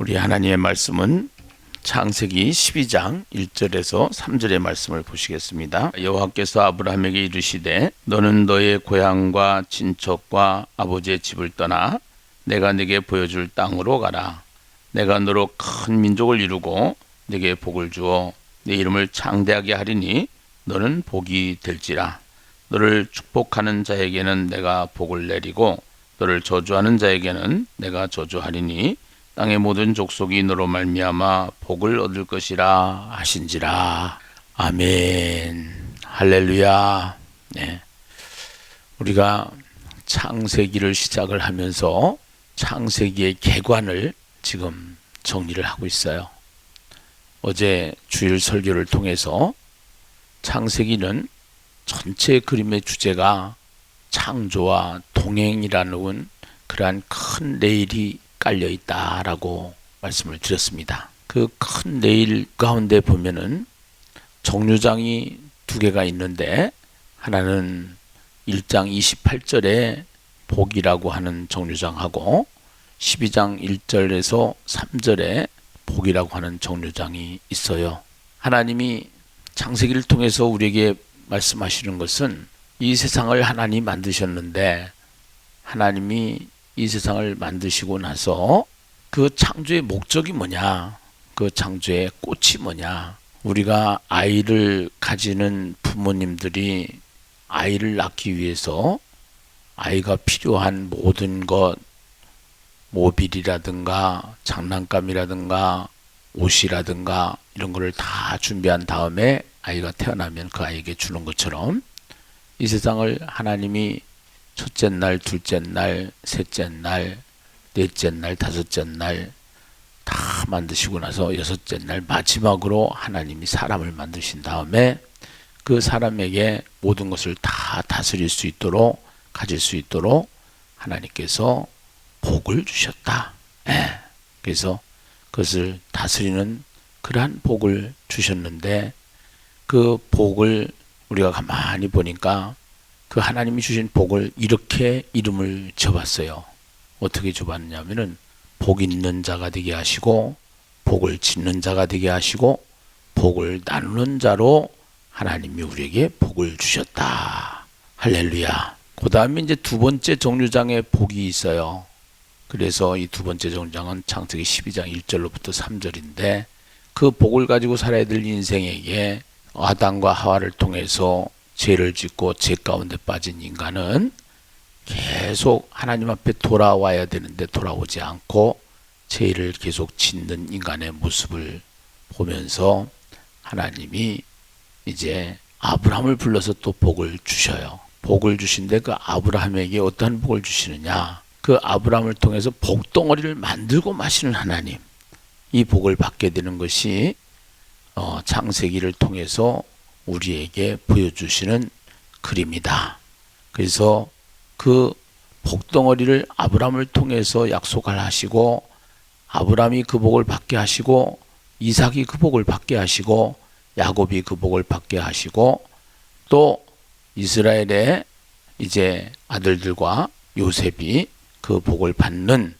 우리 하나님의 말씀은 창세기 12장 1절에서 3절의 말씀을 보시겠습니다. 여호와께서 아브라함에게 이르시되 너는 너의 고향과 친척과 아버지의 집을 떠나 내가 네게 보여줄 땅으로 가라. 내가 너로 큰 민족을 이루고 네게 복을 주어 네 이름을 창대하게 하리니 너는 복이 될지라. 너를 축복하는 자에게는 내가 복을 내리고 너를 저주하는 자에게는 내가 저주하리니 땅의 모든 족속이 너로 말미암아 복을 얻을 것이라 하신지라. 아멘. 할렐루야. 네. 우리가 창세기를 시작을 하면서 창세기의 개관을 지금 정리를 하고 있어요. 어제 주일 설교를 통해서 창세기는 전체 그림의 주제가 창조와 동행이라는 그러한 큰 레일이 깔려 있다라고 말씀을 드렸습니다. 그 큰 레일 가운데 보면은 정류장이 두 개가 있는데 하나는 1장 28절에 복이라고 하는 정류장하고 12장 1절에서 3절에 복이라고 하는 정류장이 있어요. 하나님이 창세기를 통해서 우리에게 말씀하시는 것은 이 세상을 하나님 만드셨는데 하나님이 이 세상을 만드시고 나서 그 창조의 목적이 뭐냐? 그 창조의 꽃이 뭐냐? 우리가 아이를 가지는 부모님들이 아이를 낳기 위해서 아이가 필요한 모든 것, 모빌이라든가 장난감이라든가 옷이라든가 이런 거를 다 준비한 다음에 아이가 태어나면 그 아이에게 주는 것처럼 이 세상을 하나님이 첫째 날, 둘째 날, 셋째 날, 넷째 날, 다섯째 날 다 만드시고 나서 여섯째 날 마지막으로 하나님이 사람을 만드신 다음에 그 사람에게 모든 것을 다 다스릴 수 있도록 가질 수 있도록 하나님께서 복을 주셨다. 예. 그래서 그것을 다스리는 그러한 복을 주셨는데 그 복을 우리가 가만히 보니까 그 하나님이 주신 복을 이렇게 이름을 줘봤어요. 어떻게 줘봤냐면은 복 있는 자가 되게 하시고 복을 짓는 자가 되게 하시고 복을 나누는 자로 하나님이 우리에게 복을 주셨다. 할렐루야. 그 다음에 이제 두 번째 정류장에 복이 있어요. 그래서 이 두 번째 정류장은 창세기 12장 1절로부터 3절인데 그 복을 가지고 살아야 될 인생에게 아담과 하와를 통해서 죄를 짓고 죄 가운데 빠진 인간은 계속 하나님 앞에 돌아와야 되는데 돌아오지 않고 죄를 계속 짓는 인간의 모습을 보면서 하나님이 이제 아브라함을 불러서 또 복을 주셔요. 복을 주신데 그 아브라함에게 어떠한 복을 주시느냐? 그 아브라함을 통해서 복덩어리를 만들고 마시는 하나님. 이 복을 받게 되는 것이 어, 창세기를 통해서 우리에게 보여주시는 그림이다. 그래서 그 복덩어리를 아브라함을 통해서 약속을 하시고 아브라함이 그 복을 받게 하시고 이삭이 그 복을 받게 하시고 야곱이 그 복을 받게 하시고 또 이스라엘의 이제 아들들과 요셉이 그 복을 받는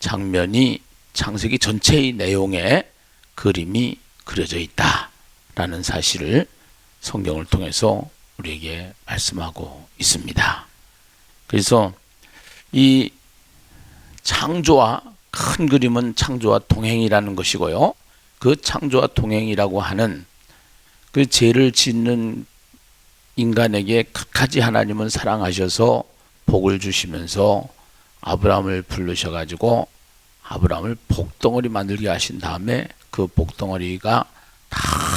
장면이 창세기 전체의 내용에 그림이 그려져 있다라는 사실을 성경을 통해서 우리에게 말씀하고 있습니다. 그래서 이 창조와 큰 그림은 창조와 동행이라는 것이고요. 그 창조와 동행이라고 하는 그 죄를 짓는 인간에게 끝까지 하나님은 사랑하셔서 복을 주시면서 아브라함을 부르셔 가지고 아브라함을 복덩어리 만들게 하신 다음에 그 복덩어리가 다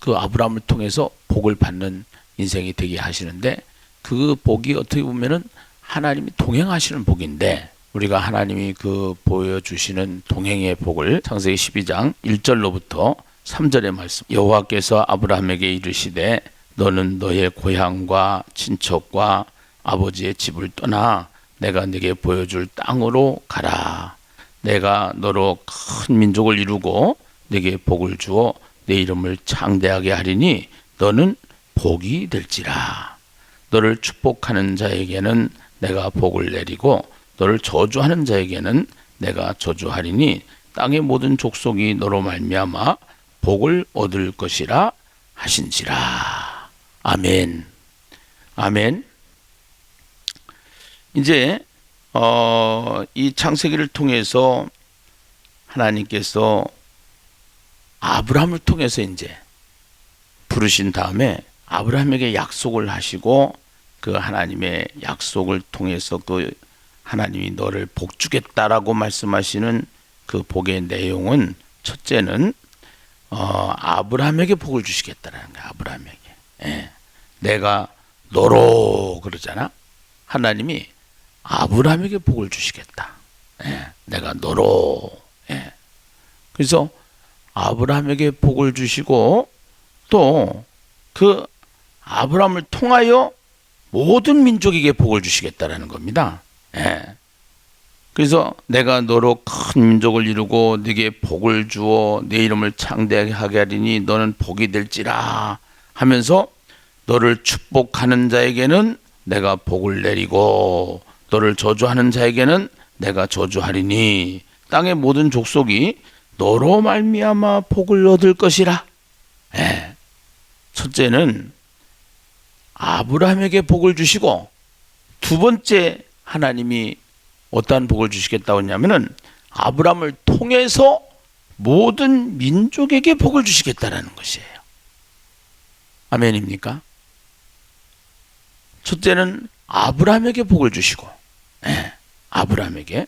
그 아브라함을 통해서 복을 받는 인생이 되게 하시는데 그 복이 어떻게 보면은 하나님이 동행하시는 복인데 우리가 하나님이 그 보여주시는 동행의 복을 창세기 12장 1절로부터 3절의 말씀. 여호와께서 아브라함에게 이르시되 너는 너의 고향과 친척과 아버지의 집을 떠나 내가 네게 보여줄 땅으로 가라. 내가 너로 큰 민족을 이루고 네게 복을 주어 내 이름을 창대하게 하리니 너는 복이 될지라 너를 축복하는 자에게는 내가 복을 내리고 너를 저주하는 자에게는 내가 저주하리니 땅의 모든 족속이 너로 말미암아 복을 얻을 것이라 하신지라. 아멘. 아멘. 이제 어, 이 창세기를 통해서 하나님께서 아브라함을 통해서 이제 부르신 다음에 아브라함에게 약속을 하시고 그 하나님의 약속을 통해서 그 하나님이 너를 복 주겠다라고 말씀하시는 그 복의 내용은 첫째는 어, 아브라함에게 복을 주시겠다라는 거야. 아브라함에게. 예. 내가 너로 그러잖아. 하나님이 아브라함에게 복을 주시겠다. 예. 내가 너로. 예. 그래서 아브라함에게 복을 주시고 또 그 아브라함을 통하여 모든 민족에게 복을 주시겠다라는 겁니다. 예. 그래서 내가 너로 큰 민족을 이루고 네게 복을 주어 내 이름을 창대하게 하리니 너는 복이 될지라 하면서 너를 축복하는 자에게는 내가 복을 내리고 너를 저주하는 자에게는 내가 저주하리니 땅의 모든 족속이 너로 말미암아 복을 얻을 것이라. 예. 첫째는 아브라함에게 복을 주시고 두 번째 하나님이 어떠한 복을 주시겠다고 했냐면은 아브라함을 통해서 모든 민족에게 복을 주시겠다라는 것이에요. 아멘입니까? 첫째는 아브라함에게 복을 주시고, 예, 아브라함에게.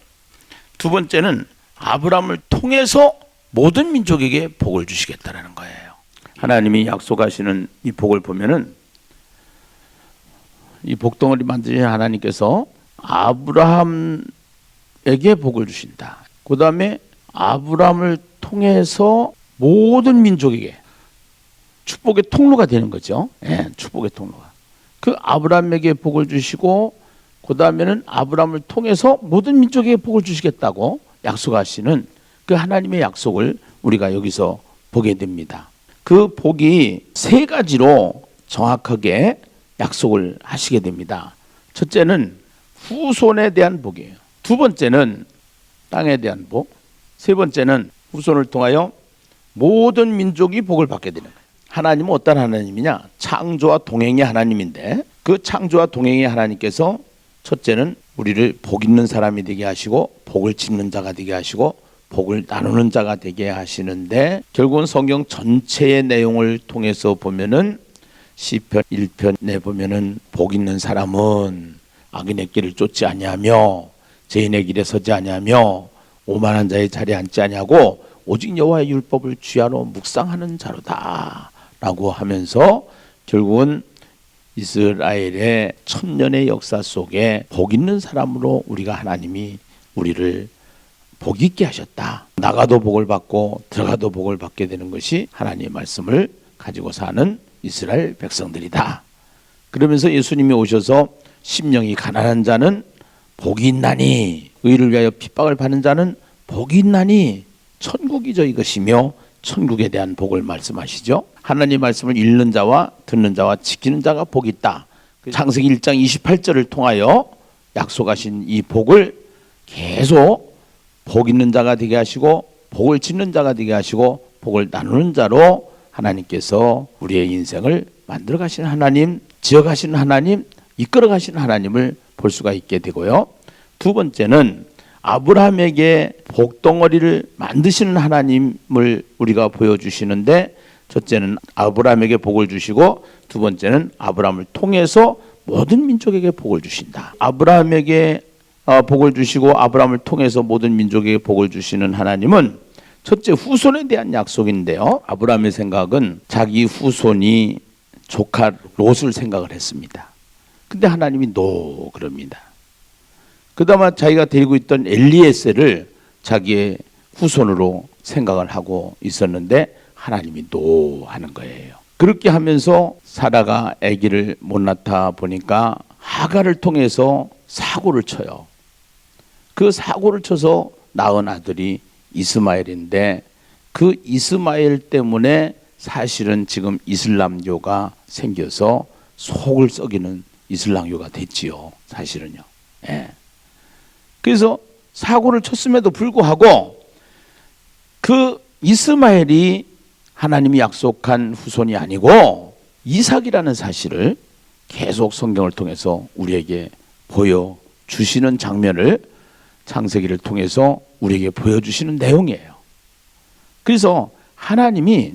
두 번째는 아브라함을 통해서 모든 민족에게 복을 주시겠다라는 거예요. 하나님이 약속하시는 이 복을 보면은 이 복덩어리 만드신 하나님께서 아브라함에게 복을 주신다. 그 다음에 아브라함을 통해서 모든 민족에게 축복의 통로가 되는 거죠. 예, 축복의 통로가. 그 아브라함에게 복을 주시고 그 다음에는 아브라함을 통해서 모든 민족에게 복을 주시겠다고 약속하시는 그 하나님의 약속을 우리가 여기서 보게 됩니다. 그 복이 세 가지로 정확하게 약속을 하시게 됩니다. 첫째는 후손에 대한 복이에요. 두 번째는 땅에 대한 복. 세 번째는 후손을 통하여 모든 민족이 복을 받게 되는 거예요. 하나님은 어떤 하나님이냐? 창조와 동행의 하나님인데 그 창조와 동행의 하나님께서 첫째는 우리를 복 있는 사람이 되게 하시고 복을 짓는 자가 되게 하시고 복을 나누는 자가 되게 하시는데 결국은 성경 전체의 내용을 통해서 보면은 시편 1편에 보면은 복 있는 사람은 악인의 길을 쫓지 아니하며 죄인의 길에 서지 아니하며 오만한 자의 자리에 앉지 아니하고 오직 여호와의 율법을 주야로 묵상하는 자로다라고 하면서 결국은 이스라엘의 천년의 역사 속에 복 있는 사람으로 우리가 하나님이 우리를 복 있게 하셨다. 나가도 복을 받고 들어가도 복을 받게 되는 것이 하나님의 말씀을 가지고 사는 이스라엘 백성들이다. 그러면서 예수님이 오셔서 심령이 가난한 자는 복이 있나니 의를 위하여 핍박을 받는 자는 복이 있나니 천국이 저희 것이며 천국에 대한 복을 말씀하시죠. 하나님 말씀을 읽는 자와 듣는 자와 지키는 자가 복이 있다. 창세기 1장 28절을 통하여 약속하신 이 복을 계속 복 있는 자가 되게 하시고 복을 짓는 자가 되게 하시고 복을 나누는 자로 하나님께서 우리의 인생을 만들어 가시는 하나님, 지어 가시는 하나님, 이끌어 가시는 하나님을 볼 수가 있게 되고요. 두 번째는 아브라함에게 복덩어리를 만드시는 하나님을 우리가 보여주시는데 첫째는 아브라함에게 복을 주시고 두 번째는 아브라함을 통해서 모든 민족에게 복을 주신다. 아브라함에게 어, 복을 주시고 아브라함을 통해서 모든 민족에게 복을 주시는 하나님은 첫째 후손에 대한 약속인데요. 아브라함의 생각은 자기 후손이 조카 롯을 생각을 했습니다. 근데 하나님이 노 그럽니다. 그다음에 자기가 데리고 있던 엘리에셀을 자기의 후손으로 생각을 하고 있었는데 하나님이 노 하는 거예요. 그렇게 하면서 사라가 아기를 못 낳다 보니까 하가를 통해서 사고를 쳐요. 그 사고를 쳐서 낳은 아들이 이스마엘인데 그 이스마엘 때문에 사실은 지금 이슬람교가 생겨서 속을 썩이는 이슬람교가 됐지요. 사실은요. 예. 그래서 사고를 쳤음에도 불구하고 그 이스마엘이 하나님이 약속한 후손이 아니고 이삭이라는 사실을 계속 성경을 통해서 우리에게 보여 주시는 장면을 창세기를 통해서 우리에게 보여주시는 내용이에요. 그래서 하나님이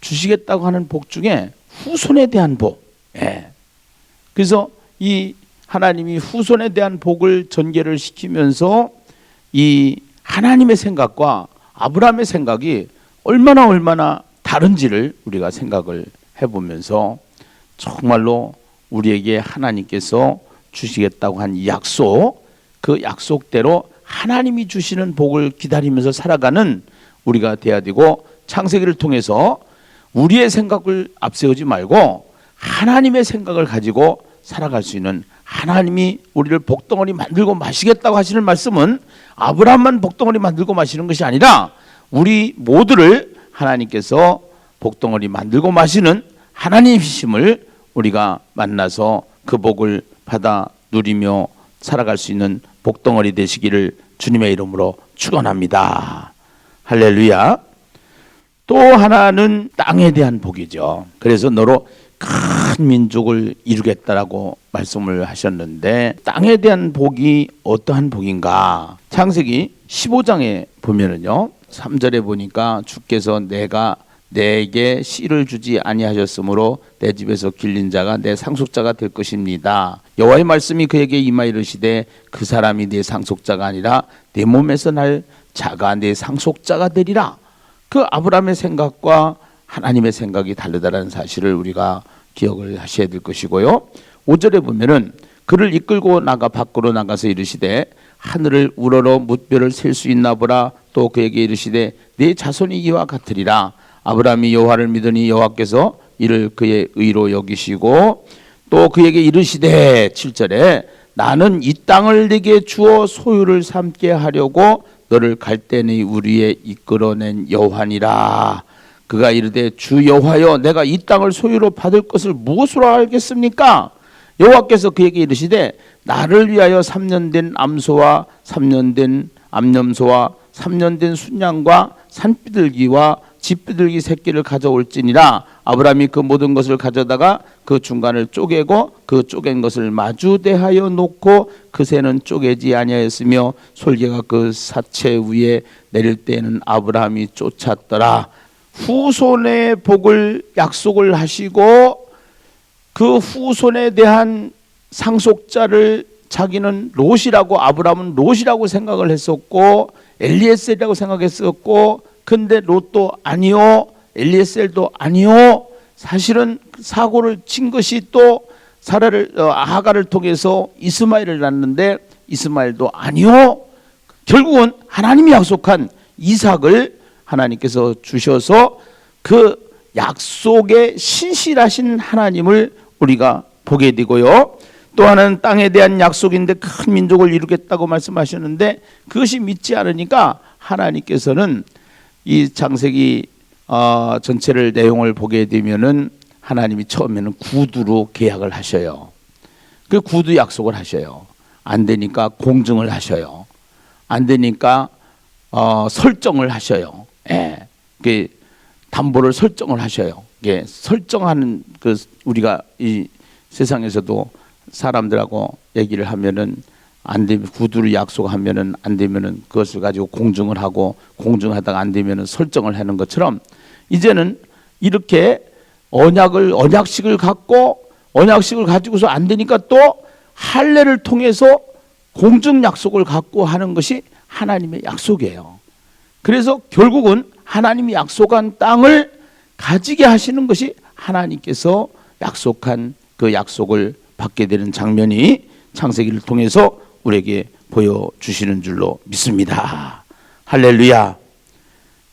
주시겠다고 하는 복 중에 후손에 대한 복. 예. 그래서 이 하나님이 후손에 대한 복을 전개를 시키면서 이 하나님의 생각과 아브라함의 생각이 얼마나 얼마나 다른지를 우리가 생각을 해보면서 정말로 우리에게 하나님께서 주시겠다고 한 약속, 그 약속대로 하나님이 주시는 복을 기다리면서 살아가는 우리가 돼야 되고 창세기를 통해서 우리의 생각을 앞세우지 말고 하나님의 생각을 가지고 살아갈 수 있는 하나님이 우리를 복덩어리 만들고 마시겠다고 하시는 말씀은 아브라함만 복덩어리 만들고 마시는 것이 아니라 우리 모두를 하나님께서 복덩어리 만들고 마시는 하나님이심을 우리가 만나서 그 복을 받아 누리며 살아갈 수 있는 복덩어리 되시기를 주님의 이름으로 축원합니다. 할렐루야. 또 하나는 땅에 대한 복이죠. 그래서 너로 큰 민족을 이루겠다라고 말씀을 하셨는데 땅에 대한 복이 어떠한 복인가? 창세기 15장에 보면은요. 3절에 보니까 주께서 내가 내게 씨를 주지 아니하셨으므로 내 집에서 길린 자가 내 상속자가 될 것입니다. 여호와의 말씀이 그에게 임하 이르시되 그 사람이 내 상속자가 아니라 내 몸에서 날 자가 내 상속자가 되리라. 그 아브라함의 생각과 하나님의 생각이 다르다는 사실을 우리가 기억을 하셔야 될 것이고요. 5절에 보면은 그를 이끌고 나가 밖으로 나가서 이르시되 하늘을 우러러 뭇별을 셀 수 있나 보라 또 그에게 이르시되 내 자손이 이와 같으리라 아브라함이 여호와를 믿으니 여호와께서 이를 그의 의로 여기시고 또 그에게 이르시되 7절에 나는 이 땅을 네게 주어 소유를 삼게 하려고 너를 갈대니 우리에 이끌어낸 여호와니라. 그가 이르되 주 여호와여 내가 이 땅을 소유로 받을 것을 무엇으로 알겠습니까? 여호와께서 그에게 이르시되 나를 위하여 3년 된 암소와 3년 된 암염소와 3년 된 순양과 산비둘기와 집비둘기 새끼를 가져올지니라. 아브라함이 그 모든 것을 가져다가 그 중간을 쪼개고 그 쪼갠 것을 마주 대하여 놓고 그 새는 쪼개지 아니하였으며 솔개가 그 사체 위에 내릴 때에는 아브라함이 쫓았더라. 후손의 복을 약속을 하시고 그 후손에 대한 상속자를 자기는 롯이라고 아브라함은 롯이라고 생각을 했었고 엘리에셀이라고 생각했었고 근데 롯도 아니요 엘리에셀도 아니요 사실은 사고를 친 것이 또 사라를 어, 아하가를 통해서 이스마엘을 낳는데 이스마엘도 아니요 결국은 하나님이 약속한 이삭을 하나님께서 주셔서 그 약속에 신실하신 하나님을 우리가 보게 되고요. 또 하나는 땅에 대한 약속인데 큰 민족을 이루겠다고 말씀하셨는데 그것이 믿지 않으니까 하나님께서는 이 창세기 어, 전체를 내용을 보게 되면은 하나님이 처음에는 구두로 계약을 하셔요. 그 구두 약속을 하셔요. 안 되니까 공증을 하셔요. 안 되니까 어, 설정을 하셔요. 예. 그 담보를 설정을 하셔요. 예. 설정하는 그 우리가 이 세상에서도 사람들하고 얘기를 하면은 안 되면 구두를 약속하면은 안 되면은 그것을 가지고 공증을 하고 공증하다가 안 되면은 설정을 하는 것처럼 이제는 이렇게 언약을 언약식을 갖고 언약식을 가지고서 안 되니까 또 할례를 통해서 공증 약속을 갖고 하는 것이 하나님의 약속이에요. 그래서 결국은 하나님이 약속한 땅을 가지게 하시는 것이 하나님께서 약속한 그 약속을 받게 되는 장면이 창세기를 통해서 우리에게 보여주시는 줄로 믿습니다. 할렐루야.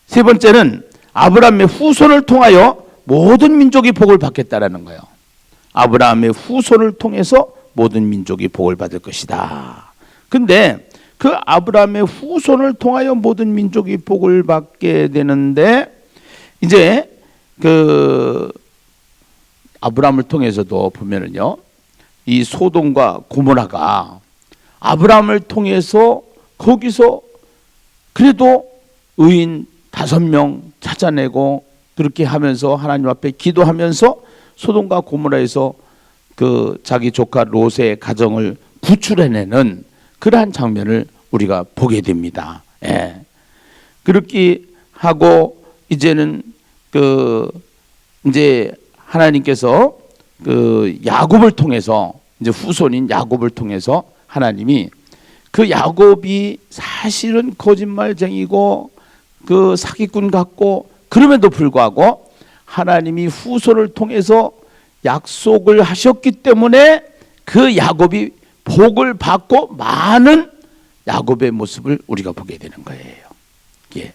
세 번째는 아브라함의 후손을 통하여 모든 민족이 복을 받겠다라는 거예요. 아브라함의 후손을 통해서 모든 민족이 복을 받을 것이다. 근데 그 아브라함의 후손을 통하여 모든 민족이 복을 받게 되는데 이제 그 아브라함을 통해서도 보면은요. 이 소돔과 고모라가 아브라함을 통해서 거기서 그래도 의인 다섯 명 찾아내고 그렇게 하면서 하나님 앞에 기도하면서 소돔과 고모라에서 그 자기 조카 롯의 가정을 구출해내는 그러한 장면을 우리가 보게 됩니다. 예. 그렇게 하고 이제는 그 이제 하나님께서 그 야곱을 통해서 이제 후손인 야곱을 통해서 하나님이 그 야곱이 사실은 거짓말쟁이고 그 사기꾼 같고 그럼에도 불구하고 하나님이 후손을 통해서 약속을 하셨기 때문에 그 야곱이 복을 받고 많은 야곱의 모습을 우리가 보게 되는 거예요. 예.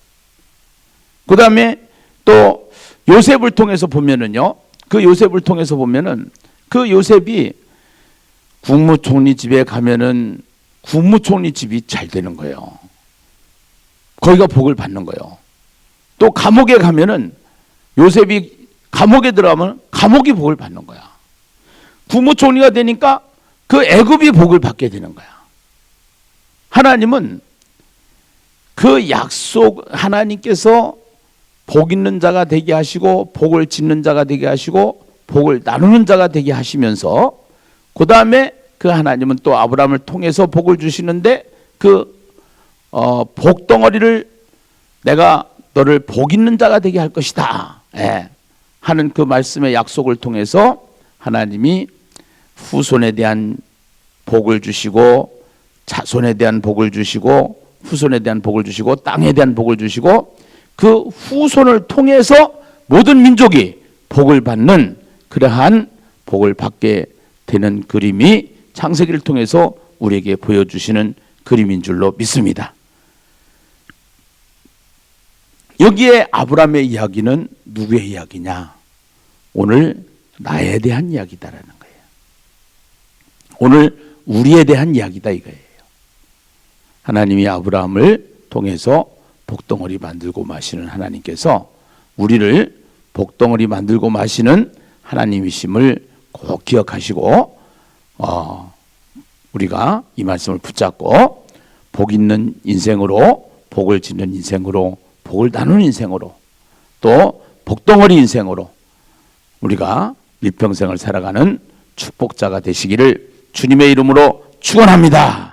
그 다음에 또 요셉을 통해서 보면은요, 그 요셉을 통해서 보면은 그 요셉이 국무총리 집에 가면은 국무총리 집이 잘 되는 거예요. 거기가 복을 받는 거예요. 또 감옥에 가면은 요셉이 감옥에 들어가면 감옥이 복을 받는 거야. 국무총리가 되니까 그 애굽이 복을 받게 되는 거야. 하나님은 그 약속 하나님께서 복 있는 자가 되게 하시고 복을 짓는 자가 되게 하시고 복을 나누는 자가 되게 하시면서 그 다음에 그 하나님은 또 아브라함을 통해서 복을 주시는데 그 어, 복덩어리를 내가 너를 복 있는 자가 되게 할 것이다. 예. 하는 그 말씀의 약속을 통해서 하나님이 후손에 대한 복을 주시고 자손에 대한 복을 주시고 후손에 대한 복을 주시고 땅에 대한 복을 주시고 그 후손을 통해서 모든 민족이 복을 받는 그러한 복을 받게 되는 그림이 창세기를 통해서 우리에게 보여주시는 그림인 줄로 믿습니다. 여기에 아브라함의 이야기는 누구의 이야기냐? 오늘 나에 대한 이야기다라는 거예요. 오늘 우리에 대한 이야기다 이거예요. 하나님이 아브라함을 통해서 복덩어리 만들고 마시는 하나님께서 우리를 복덩어리 만들고 마시는 하나님이심을 꼭 기억하시고 어, 우리가 이 말씀을 붙잡고 복 있는 인생으로 복을 짓는 인생으로 복을 나누는 인생으로 또 복덩어리 인생으로 우리가 일평생을 살아가는 축복자가 되시기를 주님의 이름으로 축원합니다.